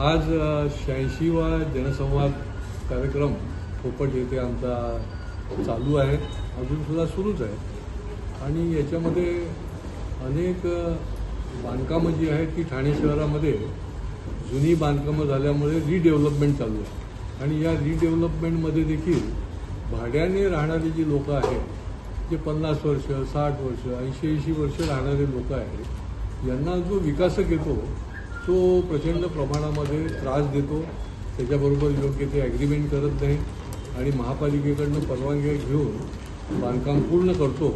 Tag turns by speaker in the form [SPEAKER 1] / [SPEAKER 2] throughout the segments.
[SPEAKER 1] आज शहाऐंशीवा जनसंवाद कार्यक्रम पोपट येथे आमचा चालू आहे. अजूनसुद्धा सुरूच आहे. आणि याच्यामध्ये अनेक बांधकामं जी आहेत ती ठाणे शहरामध्ये जुनी बांधकामं झाल्यामुळे रिडेव्हलपमेंट चालू आहे. आणि या रिडेव्हलपमेंटमध्ये देखील भाड्याने राहणारी जी लोकं आहेत जे पन्नास वर्ष साठ वर्ष ऐंशी ऐंशी वर्ष राहणारे लोक आहेत यांना जो विकासक येतो तो प्रचंड प्रमाणामध्ये त्रास देतो. त्याच्याबरोबर योग्य ते ॲग्रीमेंट करत नाही. आणि महापालिकेकडनं परवानगी घेऊन बांधकाम पूर्ण करतो.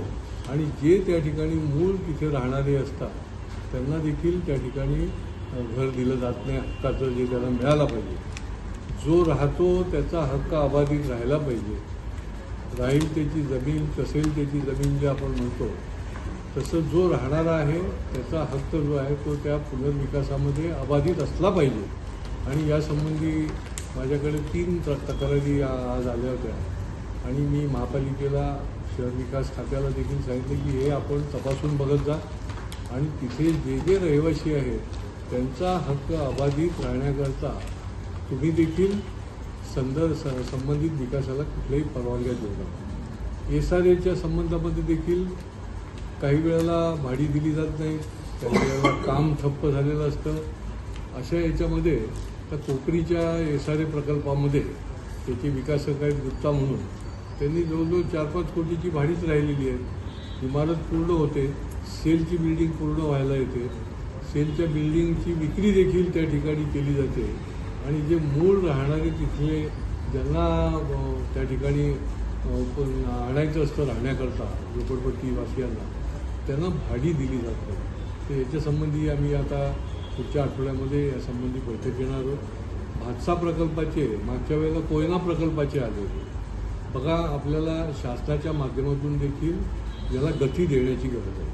[SPEAKER 1] आणि जे त्या ठिकाणी मूळ तिथे राहणारे असतात त्यांना देखील त्या ठिकाणी घर दिलं जात नाही. हक्काचं जे त्याला मिळाला पाहिजे. जो राहतो त्याचा हक्क अबाधित राहायला पाहिजे. राहील त्याची जमीन कसेल त्याची जमीन जे आपण म्हणतो तसं जो राहणारा आहे त्याचा हक्क जो आहे तो त्या पुनर्विकासामध्ये अबाधित असला पाहिजे. आणि यासंबंधी माझ्याकडे तीन तक्रारी आज आल्या होत्या. आणि मी महापालिकेला शहर विकास खात्याला देखील सांगितलं की हे आपण तपासून बघत जा. आणि तिथे जे जे रहिवासी आहेत त्यांचा हक्क अबाधित राहण्याकरता तुम्ही देखील संदर्भ स- संबंधित विकासाला कुठल्याही परवानग्या देऊ नका. एस आर एच्या संबंधामध्ये देखील काही वेळेला भाडी दिली जात नाही काही वेळेला काम ठप्प झालेलं असतं. अशा याच्यामध्ये त्या कोकणीच्या एस आर ए प्रकल्पामध्ये त्याचे विकासकारी आहेत गुप्ता म्हणून. त्यांनी जवळजवळ चार पाच कोटीची भाडीच राहिलेली आहे. इमारत पूर्ण होते सेलची बिल्डिंग पूर्ण व्हायला येते. सेलच्या बिल्डिंगची विक्री देखील त्या ठिकाणी केली जाते. आणि जे मूळ राहणारे तिथले ज्यांना त्या ठिकाणी आणायचं असतं राहण्याकरता झोपडपट्टी वासियांना त्यांना भाडी दिली जात. नाही तर याच्यासंबंधी आम्ही आता पुढच्या आठवड्यामध्ये यासंबंधी बैठक घेणार आहोत. भातसा प्रकल्पाचे मागच्या वेळेला कोयना प्रकल्पाचे आले होते. बघा आपल्याला शासनाच्या माध्यमातून देखील याला गती देण्याची गरज आहे.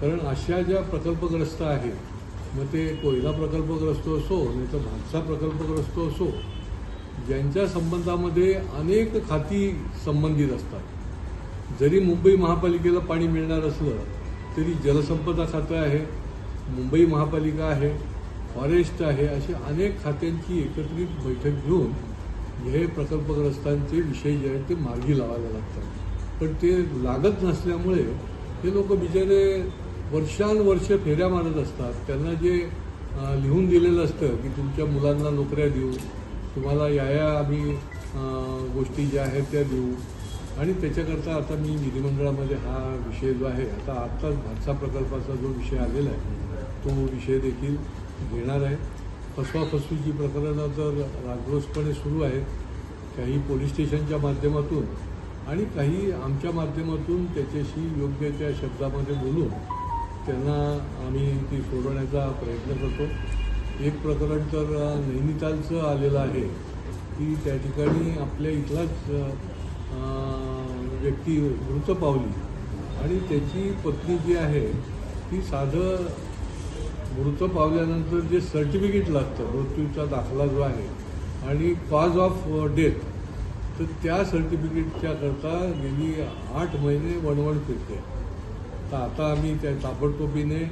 [SPEAKER 1] कारण अशा ज्या प्रकल्पग्रस्त आहेत मग ते कोयना प्रकल्पग्रस्त असो नाही तर भातसा प्रकल्पग्रस्त असो ज्यांच्या संबंधामध्ये अनेक खाती संबंधित असतात. जरी मुंबई महापालिकेला पाणी मिळणार असलं तरी जलसंपदा खातं आहे मुंबई महापालिका आहे फॉरेस्ट आहे अशी अनेक खात्यांची एकत्रित बैठक घेऊन हे प्रकल्पग्रस्तांचे विषय जे आहेत ते मार्गी लावायला लागतात. पण ते लागत नसल्यामुळे हे लोक बिचारे वर्षानुवर्ष फेऱ्या मारत असतात. त्यांना जे लिहून दिलेलं असतं की तुमच्या मुलांना नोकऱ्या देऊ तुम्हाला या या आम्ही गोष्टी ज्या आहेत त्या देऊ आणि त्याच्याकरता आता मी विधिमंडळामध्ये हा विषय जो आहे आता आत्ताच भातसा प्रकल्पाचा जो विषय आलेला आहे तो विषय देखील घेणार आहे. फसवाफसवीची प्रकरणं तर राजरोसपणे सुरू आहेत काही पोलीस स्टेशनच्या माध्यमातून आणि काही आमच्या माध्यमातून त्याच्याशी योग्य त्या शब्दामध्ये बोलून त्यांना आम्ही ती सोडवण्याचा प्रयत्न करतो. एक प्रकरण तर नैनितालचं आलेलं आहे की त्या ठिकाणी आपल्या इथलाच व्यक्ती मृत पावली. आणि त्याची पत्नी जी आहे ती साधं मृत पावल्यानंतर जे सर्टिफिकेट लागतं मृत्यूचा दाखला जो आहे आणि कॉज ऑफ डेथ तर त्या सर्टिफिकेटच्या करता गेली आठ महिने वणवण फिरते. तर आता आम्ही त्या ताबडतोबीने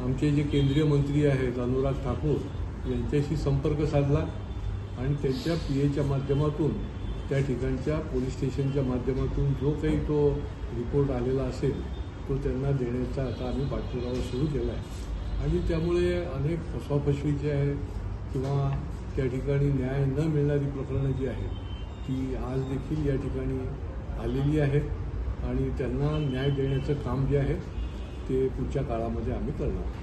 [SPEAKER 1] आमचे जे केंद्रीय मंत्री आहेत अनुराग ठाकूर यांच्याशी संपर्क साधला आणि त्यांच्या पी एच्या माध्यमातून त्या ठिकाणच्या पोलीस स्टेशनच्या माध्यमातून जो काही तो रिपोर्ट आलेला असेल तो त्यांना देण्याचा आता आम्ही पाठपुरावा सुरू केला आहे आणि त्यामुळे अनेक फसवाफसवी जी आहे किंवा त्या ठिकाणी न्याय न मिळणारी प्रकरणं जी आहेत ती आज देखील या ठिकाणी आलेली आहेत आणि त्यांना न्याय देण्याचं काम जे आहे ते पुढच्या काळामध्ये आम्ही करणार आहोत.